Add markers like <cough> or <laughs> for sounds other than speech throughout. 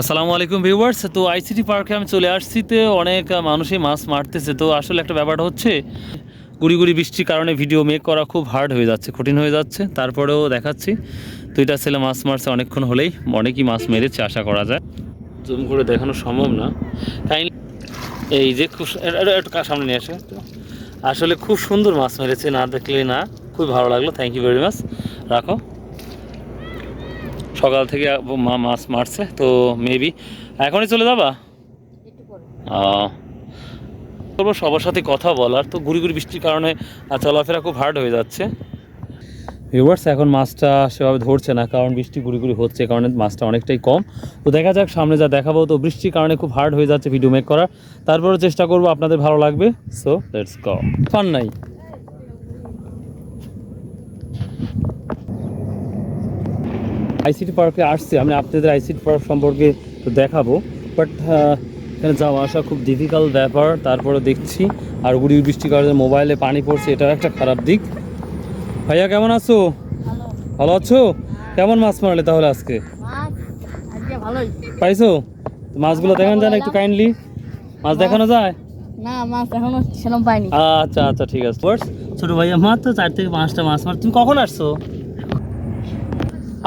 আসসালামু আলাইকুম ভিউয়ার্স। তো আইসিটি পার্কে আমি চলে আসছি তো। অনেক মানুষই মাছ মারতেছে। তো আসলে একটা ব্যাপারটা হচ্ছে, গুড়ি গুড়ি বৃষ্টির কারণে ভিডিও মেক করা খুব হার্ড হয়ে যাচ্ছে, কঠিন হয়ে যাচ্ছে। তারপরেও দেখাচ্ছি তো এটা ছেলে মাছ মারছে অনেকক্ষণ হলেই, অনেকই মাছ মেরেছে আশা করা যায়। জুম করে দেখানো সম্ভব না। তাই এই যে খুব একটু সামনে নিয়ে আসে। আসলে খুব সুন্দর মাছ মেরেছে, না দেখলে না। খুব ভালো লাগল। থ্যাংক ইউ ভেরি মাচ রাখো। সকাল থেকে মা মাছ মারছে, তো মেবি এখনই চলে যাবা? করব সবার সাথে কথা বলার, তো গুড়ি গুড়ি বৃষ্টির কারণে চলাফেরা খুব হার্ড হয়ে যাচ্ছে। ভিউয়ার্স এখন মাছটা সেভাবে ধরছে না, কারণ বৃষ্টি গুড়ি গুড়ি হচ্ছে কারণে মাছটা অনেকটাই কম। তো দেখা যাক, সামনে যা দেখাবো, তো বৃষ্টির কারণে খুব হার্ড হয়ে যাচ্ছে ভিডিও মেক করা তারপরে চেষ্টা করব, আপনাদের ভালো লাগবে সো লেটস গো ফান নাই। আইসিটি পার্কে আসছে আমি আপনাদের আইসিটি পার্ক সম্পর্কে তো দেখাবো। বাট এখানে যাওয়া আসা খুব ডিফিকাল্ট ব্যাপার তারপরে দেখছি। আর গুড়ি বৃষ্টি কারণে মোবাইলে পানি পড়ছে এটাও একটা খারাপ দিক। ভাইয়া কেমন আছো? ভালো। আছো? কেমন মাছ মারলে তাহলে আজকে? মাছ পাইছো? মাছগুলো দেখান যায় না একটু কাইন্ডলি মাছ দেখানো যায়? না মাছ এখনও সেরকম পাইনি। আচ্ছা আচ্ছা ঠিক আছে। ছোট ভাইয়া তো চার থেকে পাঁচটা মাছ মার। তুমি কখন আসছো?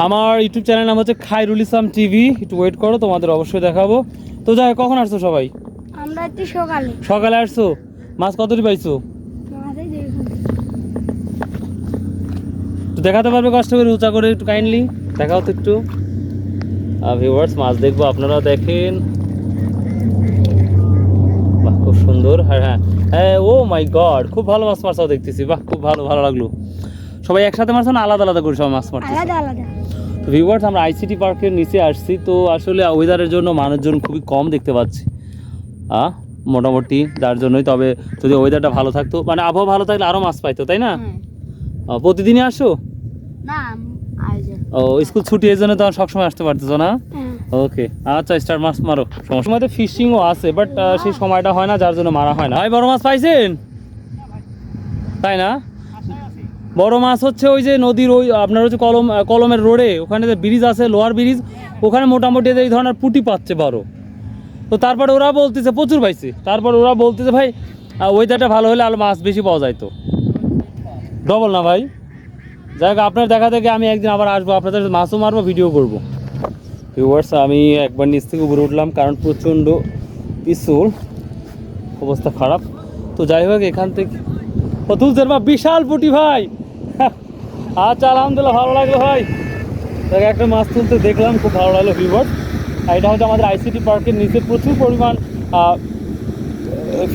আমার ইউটিউব চ্যানেল নাম হচ্ছে খাইরুল ইসলাম টিভি। একটু ওয়েট করো তোমাদের অবশ্যই দেখাবো। তো যাই কখন আসছো সবাই? আমরা একটু সকালে। সকালে আসছো? মাছ কতটি পাইছো? দেখাতে পারবে কষ্ট করে উঁচা করে একটু কাইন্ডলি দেখাও তো একটু। ভিউয়ার্স মাছ দেখব আপনারা দেখেন। বাহ খুব সুন্দর। হ্যাঁ হ্যাঁ। হ্যাঁ ও মাই গড খুব ভালো মাছ মারছাও দেখতেছি। বাহ খুব ভালো ভালো লাগল। সবাই একসাথে মারছো না? আলাদা আলাদা করে সবাই মাছ মারছো আলাদা আলাদা। ভিউয়ার্স আমরা আইসিটি পার্কের নিচে আসছি। তো আসলে ওয়েদারের জন্য মানুষজন খুবই কম দেখতে পাচ্ছি। আহ মোটামুটি যার জন্যই। তবে যদি ওয়েদারটা ভালো থাকতো মানে আবহাওয়া ভালো থাকলে আরও মাছ পাইতো তাই না? হ্যাঁ। প্রতিদিনই আসো? ও স্কুল ছুটি এই জন্য তো সবসময় আসতে পারতেছো না? হ্যাঁ। ওকে আচ্ছা স্টার মাছ মারো। সময় তো ফিশিংও আছে বাট সেই সময়টা হয় না যার জন্য মারা হয় না। ভাই বড় মাছ পাইছেন? তাই না? বড় মাছ হচ্ছে ওই যে নদীর ওই, আপনার হচ্ছে কলম কলমের রোডে, ওখানে যে ব্রিজ আছে লোয়ার ব্রিজ ওখানে মোটামুটি এই ধরনের পুটি পাচ্ছে বড় তো তারপরে ওরা বলতেছে, প্রচুর পাইছে। তারপর ওরা বলতেছে, ভাই ওয়েদারটা ভালো হলে আরও মাছ বেশি পাওয়া যায় তো ডবল না, ভাই? যাই হোক, আপনার দেখা থেকে আমি একদিন আবার আসব, আপনাদের মাছও মারবো ভিডিও করব। ভিউয়ার্স আমি একবার নিচ থেকে উপরে উঠলাম, কারণ প্রচণ্ড পিছল অবস্থা খারাপ। তো যাই হোক, এখান থেকে তুলছেন বা বিশাল পুটি, ভাই! <laughs> আচ্ছা আলহামদুলিল্লাহ, ভালো লাগল ভাই। দেখ, একটা মাছ তুলতে দেখলাম, খুব ভালো লাগল ভিউয়ার্স আর এটা হচ্ছে আমাদের আইসিটি পার্কের নিচে প্রচুর পরিমাণ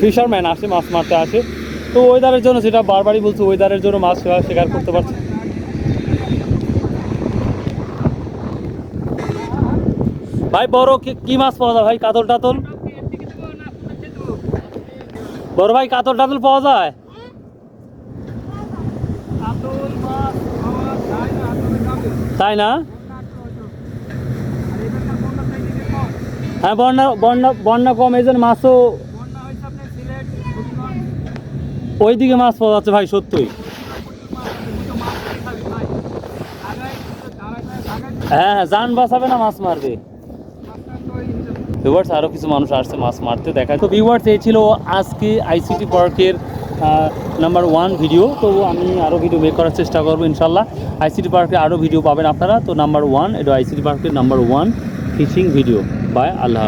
ফিশারম্যান আসে, মাছ মারতে আসে। তো ওয়েদারের জন্য সেটা বারবারই বলছে ওয়েদারের জন্য মাছ শিকার করতে পারছে ভাই, বড়, কি মাছ পাওয়া যায় ভাই? কাতল টাতল বড় ভাই কাতল টাতল পাওয়া যায়? তাই না? হ্যাঁ বন্যা বন্যা বন্যা কম। এই জন্য মাছও ওইদিকে মাছ পাওয়া যাচ্ছে ভাই, সত্যই। হ্যাঁ হ্যাঁ যান বাঁচাবে না, মাছ মারবে। ভিউয়ার্স আরও কিছু মানুষ আসছে মাছ মারতে দেখা তো ভিউয়ার্স এই ছিল আজকে আইসিটি পার্কের নাম্বার ওয়ান ভিডিও তো আমি আরও ভিডিও মেক করার চেষ্টা করব ইনশাল্লাহ। আইসিটি পার্কে আরও ভিডিও পাবেন আপনারা। তো নাম্বার ওয়ান এটা আইসিটি পার্কের number one fishing video by Allah